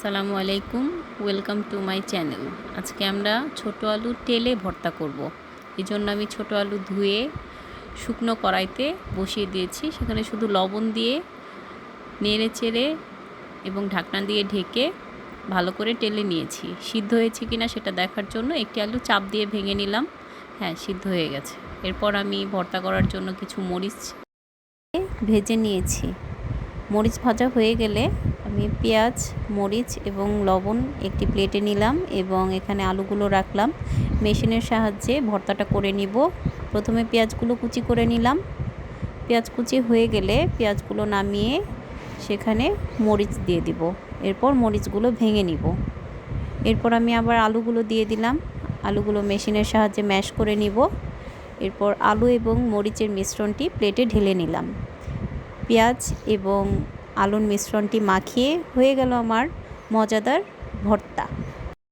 আসসালামু আলাইকুম welcome to my channel আজকে আমরা ছোট আলু তেলে ভর্তা করব। এই জন্য আমি ছোট আলু ধুয়ে শুকনো কড়াইতে বসিয়ে দিয়েছি। সেখানে শুধু লবণ দিয়ে নেড়ে চেড়ে এবং ঢাকনা দিয়ে ঢেকে ভালো করে টেলে নিয়েছি। সিদ্ধ হয়েছে কি না সেটা দেখার জন্য একটি আলু চাপ দিয়ে ভেঙে নিলাম। হ্যাঁ সিদ্ধ হয়ে গেছে। এরপর আমি ভর্তা করার জন্য কিছু মরিচ ভেজে নিয়েছি। মরিচ ভাজা হয়ে গেলে আমি পেঁয়াজ, মরিচ এবং লবণ একটি প্লেটে নিলাম এবং এখানে আলুগুলো রাখলাম। মেশিনের সাহায্যে ভর্তাটা করে নিব। প্রথমে পেঁয়াজগুলো কুচি করে নিলাম। পেঁয়াজ কুচি হয়ে গেলে পেঁয়াজগুলো নামিয়ে সেখানে মরিচ দিয়ে দিব। এরপর মরিচগুলো ভেঙে নিব। এরপর আমি আবার আলুগুলো দিয়ে দিলাম। আলুগুলো মেশিনের সাহায্যে ম্যাশ করে নিব। এরপর আলু এবং মরিচের মিশ্রণটি প্লেটে ঢেলে নিলাম। পেঁয়াজ এবং আলুর মিশ্রণটি মাখিয়ে হয়ে গেল আমার মজাদার ভর্তা।